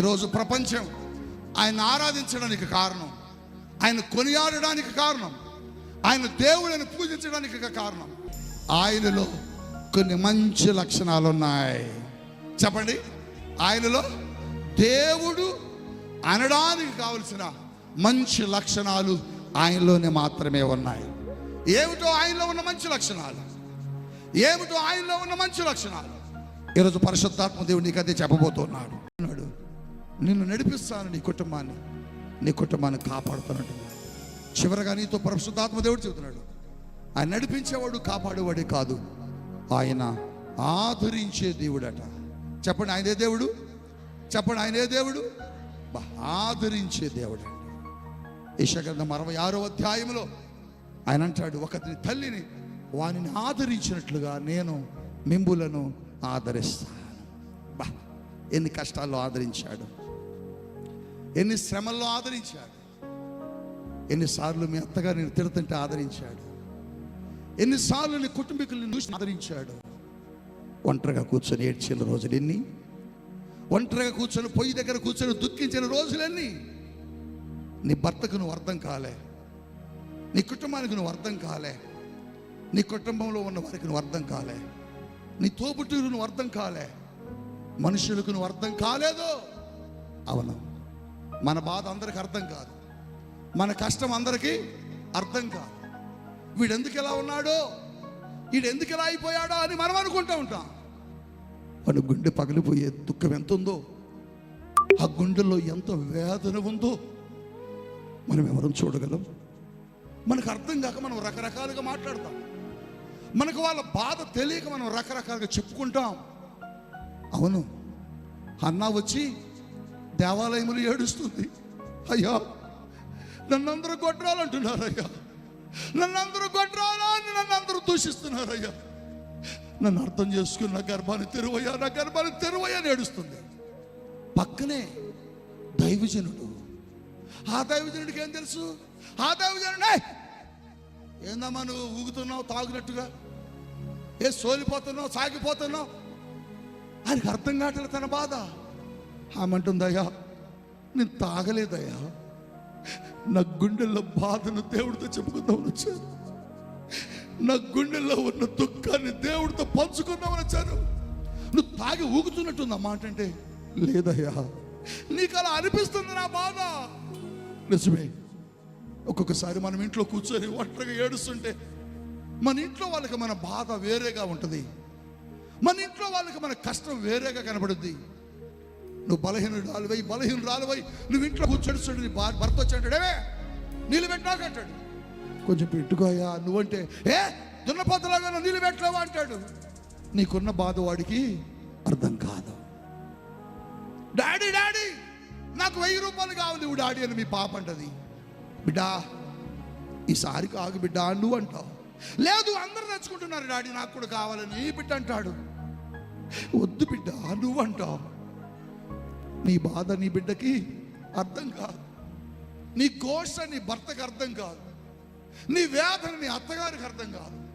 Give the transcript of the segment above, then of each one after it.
ఈరోజు ప్రపంచం ఆయన ఆరాధించడానికి కారణం. ఆయన కొనియాడడానికి కారణం. ఆయన దేవుడిని పూజించడానికి కారణం. ఆయనలో కొన్ని మంచి లక్షణాలు ఉన్నాయి చెప్పండి. ఆయనలో దేవుడు అనడానికి కావలసిన మంచి లక్షణాలు ఆయనలోనే మాత్రమే ఉన్నాయి. ఏమిటో ఆయనలో ఉన్న మంచి లక్షణాలు? ఏమిటో ఆయనలో ఉన్న మంచి లక్షణాలు? ఈరోజు పరిశుద్ధాత్మ దేవుడు నీకు అదే చెప్పబోతున్నాడు. నిన్ను నడిపిస్తాను నీ కుటుంబాన్ని. నీ కుటుంబాన్ని కాపాడుతానంట చివరగా నీతో పరిశుద్ధాత్మ దేవుడు చెబుతున్నాడు. ఆయన నడిపించేవాడు కాపాడేవాడే కాదు. ఆయన ఆదరించే దేవుడట. చెప్పండి ఆయనే దేవుడు? చెప్పండి ఆయనే దేవుడు? ఆదరించే దేవుడు. యశగ్రంథం అరవై ఆరో అధ్యాయంలో ఆయన అంటాడు ఒకరిని తల్లిని వానిని ఆదరించినట్లుగా నేను మింబులను ఆదరిస్తాను. బా ఎన్ని కష్టాల్లో ఆదరించాడు. ఎన్ని శ్రమల్లో ఆదరించాడు. ఎన్నిసార్లు మీ అత్తగారు నేను తిడుతుంటే ఆదరించాడు. ఎన్నిసార్లు నీ కుటుంబీకులను చూసి ఆదరించాడు. ఒంటరిగా కూర్చొని ఏడ్చిన రోజులు ఎన్ని? ఒంటరిగా కూర్చొని పొయ్యి దగ్గర కూర్చొని దుఃఖించిన రోజులన్నీ నీ భర్తకు నువ్వు అర్థం కాలే. నీ కుటుంబానికి నువ్వు అర్థం కాలే. నీ కుటుంబంలో ఉన్న వారికి నువ్వు అర్థం కాలే. నీ తోబుట్టుకు నువ్వు అర్థం కాలే. మనుషులకు నువ్వు అర్థం కాలేదు? అవును. మన బాధ అందరికి అర్థం కాదు. మన కష్టం అందరికీ అర్థం కాదు. వీడెందుకు ఎలా ఉన్నాడో? వీడు ఎందుకు ఎలా అయిపోయాడో అని మనం అనుకుంటూ ఉంటాం. వాడి గుండె పగిలిపోయే దుఃఖం ఎంత ఉందో ఆ గుండెల్లో ఎంత వేదన ఉందో మనం ఎవరం చూడగలం? మనకు అర్థం కాక మనం రకరకాలుగా మాట్లాడతాం. మనకు వాళ్ళ బాధ తెలియక మనం రకరకాలుగా చెప్పుకుంటాం. అవును. అన్న వచ్చి దేవాలయములు ఏడుస్తుంది. అయ్యా నన్నందరూ కొట్టాలంటున్నారు అయ్యా నన్నందరూ కొట్టాలా అని నన్నందరూ దూషిస్తున్నారు అయ్యా నన్ను అర్థం చేసుకుని నా గర్భాన్ని తెరువయ్యా నా గర్భాన్ని తెరువయ్యా అని ఏడుస్తుంది. పక్కనే దైవజనుడు. ఆ దైవజనుడికి ఏం తెలుసు? ఆ దైవజనుడే ఏందమ్మా నువ్వు ఊగుతున్నావు తాగునట్టుగా? ఏ సోలిపోతున్నావు సాగిపోతున్నావు? ఆయనకు అర్థం కావట్లేదు తన బాధ. ఆమంటుందయ్యా నేను తాగలేదయ్యా. నా గుండెల్లో బాధను దేవుడితో చెప్పుకుందామని వచ్చాను. నా గుండెల్లో ఉన్న దుఃఖాన్ని దేవుడితో పంచుకుందామని వచ్చాను. నువ్వు తాగి ఊగుతున్నట్టుంది ఆ మాట అంటే లేదయ్యా. నీకు అలా అనిపిస్తుంది నా బాధ. నిజమే ఒక్కొక్కసారి మనం ఇంట్లో కూర్చొని ఒంటరిగా ఏడుస్తుంటే మన ఇంట్లో వాళ్ళకి మన బాధ వేరేగా ఉంటుంది. మన ఇంట్లో వాళ్ళకి మన కష్టం వేరేగా కనబడుద్ది. నువ్వు బలహీనుడు రాలువై బలహీనుడు రాలువై నువ్వు ఇంట్లో కూర్చొని నీ భా- భర్త వచ్చాడు నీళ్ళు పెట్టాక అంటాడు. కొంచెం పెట్టుకోయా నువ్వంటే ఏ? దున్నపోతలాగా నీళ్ళు పెట్టలేవా అంటాడు. నీకున్న బాధ వాడికి అర్థం కాదు. డాడీ డాడీ నాకు వెయ్యి రూపాయలు కావాలి నువ్వు డాడీ అని మీ పాప అంటది. బిడ్డా ఈసారి కాగు బిడ్డా నువ్వు అంటావు. లేదు అందరు తెచ్చుకుంటున్నారు డాడీ నాకు కూడా కావాలని బిడ్డ అంటాడు. వద్దు బిడ్డ నువ్వు అంటావు. నీ బాధ నీ బిడ్డకి అర్థం కాదు. నీ ఘోష నీ భర్తకి అర్థం కాదు. నీ వేదన నీ అత్తగారికి అర్థం కాదు.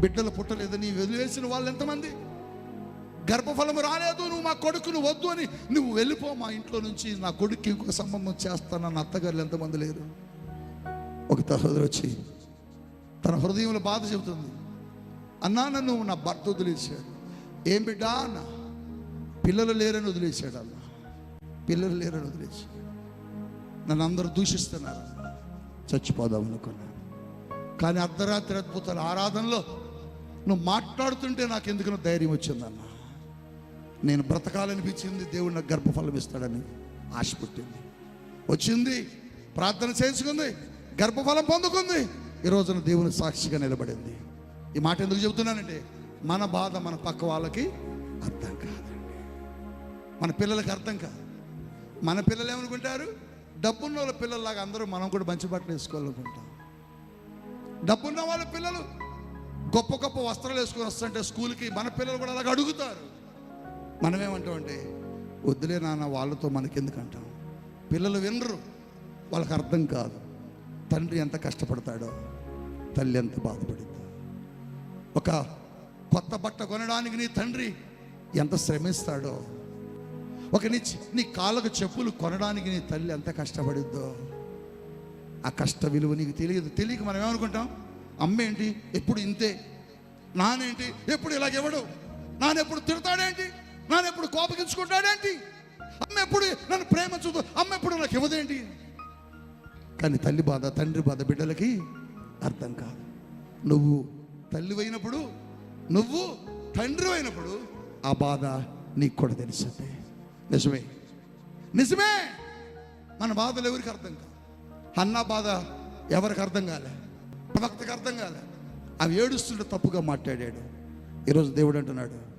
బిడ్డలు నీ వదిలేసిన వాళ్ళు ఎంతమంది? గర్భఫలం రాలేదు నువ్వు మా కొడుకును వద్దు అని నువ్వు వెళ్ళిపో మా ఇంట్లో నుంచి నా కొడుక్కి ఇంకొక సంబంధం చేస్తానన్న అత్తగారులు ఎంతమంది లేరు? ఒక సహోదరు వచ్చి తన హృదయంలో బాధ చెబుతుంది. అన్నా నన్ను నా భర్త వదిలేశాడు. ఏం బిడ్డా? అన్నా. పిల్లలు లేరని వదిలేశాడు అన్న పిల్లలు లేరని వదిలేశాడు. నన్ను అందరూ దూషిస్తున్నారు. చచ్చిపోదాం అనుకున్నాను. కానీ అర్ధరాత్రి అద్భుతాల ఆరాధనలో నువ్వు మాట్లాడుతుంటే నాకు ఎందుకు ధైర్యం వచ్చిందన్న నేను బ్రతకాలనిపించింది దేవుడు నాకు గర్భఫలం ఇస్తాడని ఆశ పుట్టింది. వచ్చింది ప్రార్థన చేసుకుంది గర్భఫలం పొందుకుంది. ఈ రోజున దేవుని సాక్షిగా నిలబడింది. ఈ మాట ఎందుకు చెబుతున్నానంటే మన బాధ మన పక్క వాళ్ళకి అర్థం కాదు. మన పిల్లలకి అర్థం కాదు. మన పిల్లలు ఏమనుకుంటారు డబ్బున్న వాళ్ళ పిల్లల్లాగా అందరూ మనం కూడా మంచి బట్టలు వేసుకోవాలనుకుంటాం. డబ్బున్న వాళ్ళ పిల్లలు గొప్ప గొప్ప వస్త్రాలు వేసుకొని వస్తుంటే స్కూల్కి మన పిల్లలు కూడా అలాగ అడుగుతారు. మనమేమంటాం అంటే వద్దులే నాన్న వాళ్ళతో మనకెందుకు అంటాం పిల్లలు వినరు వాళ్ళకి అర్థం కాదు. తండ్రి ఎంత కష్టపడతాడో తల్లి ఎంత బాధపడుతుందో ఒక కొత్త బట్ట కొనడానికి నీ తండ్రి ఎంత శ్రమిస్తాడో ఒక నీ నీ కాళ్ళకు చెప్పులు కొనడానికి నీ తల్లి ఎంత కష్టపడిద్దో. ఆ కష్ట విలువ నీకు తెలియదు. తెలియక మనం ఏమనుకుంటాం? అమ్మ ఏంటి ఎప్పుడు ఇంతే. నానేంటి? ఎప్పుడు ఇలాగెవడు నానెప్పుడు తిడతాడేంటి? నానెప్పుడు కోపగించుకుంటాడేంటి? అమ్మ ఎప్పుడు నన్ను ప్రేమించదు అమ్మ ఎప్పుడు నాకు ఇవ్వదేంటి? కానీ తల్లి బాధ తండ్రి బాధ బిడ్డలకి అర్థం కాదు. నువ్వు తల్లి అయినప్పుడు నువ్వు తండ్రి అయినప్పుడు ఆ బాధ నీకు కూడా తెలిసిందే నిజమే. నిజమే. మన బాధలు ఎవరికి అర్థం కాదు అన్న బాధ ఎవరికి అర్థం కాలే? ప్రవక్తకి అర్థం కాలే. అవి ఏడుస్తుంటే తప్పుగా మాట్లాడాడు. ఈరోజు దేవుడు అంటున్నాడు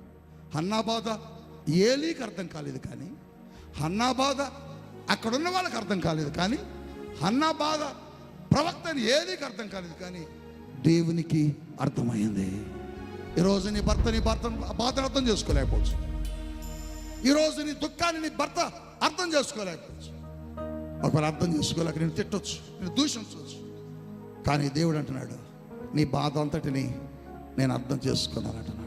అన్నా బాధ ఏలీకి అర్థం కాలేదు కానీ అన్నా బాధ అక్కడ ఉన్న వాళ్ళకి అర్థం కాలేదు కానీ అన్నా బాధ ప్రవక్త అని ఏలీకి అర్థం కాలేదు కానీ దేవునికి అర్థమైంది. ఈరోజు నీ భర్త నీ భర్త బాధను అర్థం చేసుకోలేకపోవచ్చు. ఈరోజు నీ దుఃఖాన్ని నీ భర్త అర్థం చేసుకోలేకపోవచ్చు. ఒకవేళ అర్థం చేసుకోలేక నేను తిట్టొచ్చు నేను దూషించవచ్చు. కానీ దేవుడు అంటున్నాడు నీ బాధ అంతటిని నేను అర్థం చేసుకున్నాను అంటున్నాడు.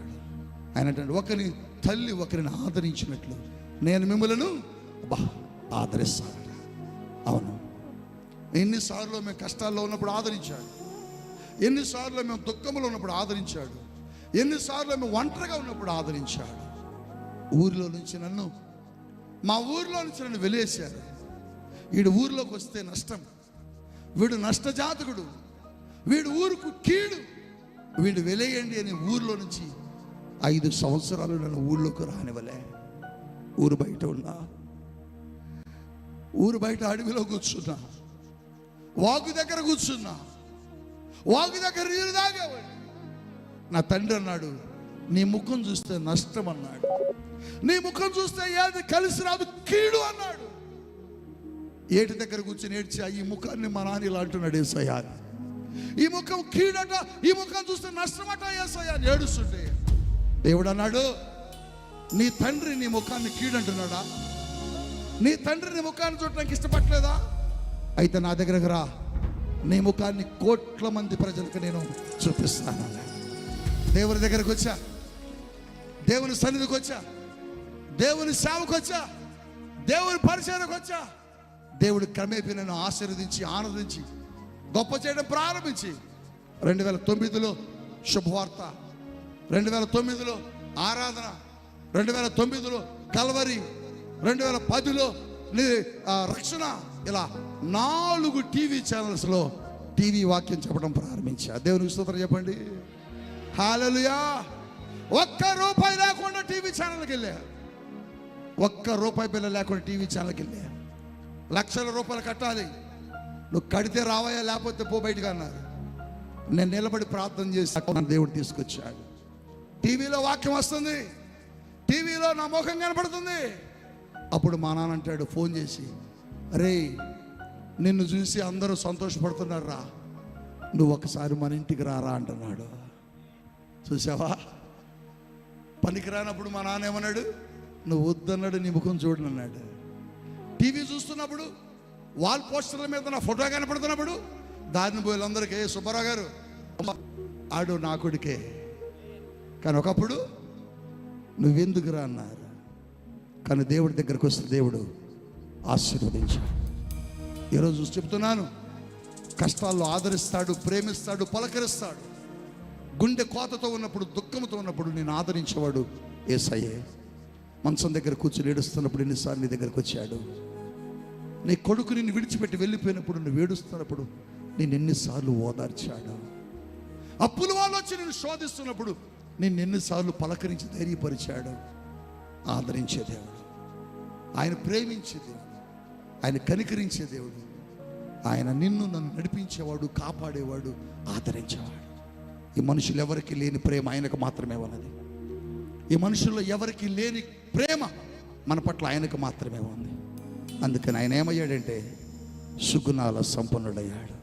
ఆయన ఒకరిని తల్లి ఒకరిని ఆదరించినట్లు నేను మిమ్మలను బా ఆదరిస్తాను అవును. ఎన్నిసార్లు మేము కష్టాల్లో ఉన్నప్పుడు ఆదరించాడు. ఎన్నిసార్లు మేము దుఃఖంలో ఉన్నప్పుడు ఆదరించాడు. ఎన్నిసార్లు మేము ఒంటరిగా ఉన్నప్పుడు ఆదరించాడు. ఊరిలో నుంచి నన్ను మా ఊరిలో నుంచి నన్ను వెలేశారు వీడు ఊరిలోకి వస్తే నష్టం. వీడు నష్టజాతకుడు. వీడు ఊరుకు కీడు. వీడు వెలేయండి అని ఊరిలో నుంచి ఐదు సంవత్సరాలు నన్ను ఊళ్ళోకి రానివ్వలే. ఊరు బయట ఉన్నా. ఊరు బయట అడవిలో కూర్చున్నా. వాగు దగ్గర కూర్చున్నా. వాగు దగ్గర నీరు తాగేవాడు నా తండ్రి అన్నాడు నీ ముఖం చూస్తే నష్టం అన్నాడు. నీ ముఖం చూస్తే ఏది కలిసి రాదు కీడు అన్నాడు. ఏటి దగ్గర కూర్చొని ఏడ్చి ఈ ముఖాన్ని మా నాన్న ఇలా అంటున్నాడు ఏసయ్యా ఈ ముఖం కీడట ఈ ముఖం చూస్తే నష్టమట ఏసయ్యా ఏడుస్తుంటే దేవుడు అన్నాడు నీ తండ్రి నీ ముఖాన్ని కీడంటున్నాడా? నీ తండ్రి నీ ముఖాన్ని చూడటానికి ఇష్టపడలేదా అయితే నా దగ్గరకు రా నీ ముఖాన్ని కోట్ల మంది ప్రజలకు నేను చూపిస్తాను దేవుడి దగ్గరకు వచ్చా దేవుని సన్నిధికి వచ్చా. దేవుని సేవకు వచ్చా. దేవుని పరిచయకు వచ్చా. దేవుడు క్రమేపీ నన్ను ఆశీర్వదించి ఆనందించి గొప్ప చేయడం ప్రారంభించి. రెండు వేల తొమ్మిదిలో శుభవార్త రెండు వేల తొమ్మిదిలో ఆరాధన రెండు వేల తొమ్మిదిలో కల్వరి రెండు వేల పదిలో రక్షణ. ఇలా నాలుగు టీవీ ఛానల్స్లో టీవీ వాక్యం చెప్పడం ప్రారంభించా. దేవునికి స్తోత్రం చెప్పండి. హాలలుయా! ఒక్క రూపాయి లేకుండా టీవీ ఛానల్కి వెళ్ళా. ఒక్క రూపాయి బిల్ల లేకుండా టీవీ ఛానల్కి వెళ్ళా. లక్షల రూపాయలు కట్టాలి. నువ్వు కడితే రావయ్యా లేకపోతే పో బయటకు అన్నారు. నేను నిలబడి ప్రార్థన చేసి దేవుడు తీసుకొచ్చాడు. టీవీలో వాక్యం వస్తుంది. టీవీలో నా ముఖం కనపడుతుంది. అప్పుడు మా నాన్న అంటాడు ఫోన్ చేసి రే నిన్ను చూసి అందరూ సంతోషపడుతున్నారు? రా నువ్వు ఒకసారి మన ఇంటికి రారా అంటున్నాడు. చూసావా? పనికి రానప్పుడు మా నాన్న ఏమన్నాడు? నువ్వు వద్దన్నాడు నీ ముఖం చూడనన్నాడు టీవీ చూస్తున్నప్పుడు వాల్ పోస్టర్ల మీద నా ఫోటో కనపడుతున్నప్పుడు దారిని పోయి అందరికీ సుబ్బారావు గారు అమ్మ, ఆడు నా కొడుకే. కానీ ఒకప్పుడు నువ్వెందుకు రా అన్నారు. కానీ దేవుడి దగ్గరకు వస్తే దేవుడు ఆశీర్వదించాడు. ఈరోజు చెప్తున్నాను కష్టాల్లో ఆదరిస్తాడు ప్రేమిస్తాడు పలకరిస్తాడు. గుండె కోతతో ఉన్నప్పుడు దుఃఖంతో ఉన్నప్పుడు నేను ఆదరించేవాడు ఏసయ్యే. మంచం దగ్గర కూర్చుని ఏడుస్తున్నప్పుడు ఎన్నిసార్లు నీ దగ్గరకు వచ్చాడు. నీ కొడుకు నిన్ను విడిచిపెట్టి వెళ్ళిపోయినప్పుడు నువ్వు ఏడుస్తున్నప్పుడు నేను ఎన్నిసార్లు ఓదార్చాడు. అప్పుల వాళ్ళు వచ్చి నేను శోధిస్తున్నప్పుడు నేను ఎన్నిసార్లు పలకరించి ధైర్యపరిచాడు. ఆదరించే దేవుడు. ఆయన ప్రేమించే దేవుడు. ఆయన కనికరించే దేవుడు. ఆయన నిన్ను నన్ను నడిపించేవాడు కాపాడేవాడు ఆదరించేవాడు. ఈ మనుషులు ఎవరికి లేని ప్రేమ ఆయనకు మాత్రమే ఉన్నది. ఈ మనుషుల్లో ఎవరికి లేని ప్రేమ మన పట్ల ఆయనకు మాత్రమే ఉంది. అందుకని ఆయన ఏమయ్యాడంటే సుగుణాల సంపన్నుడయ్యాడు.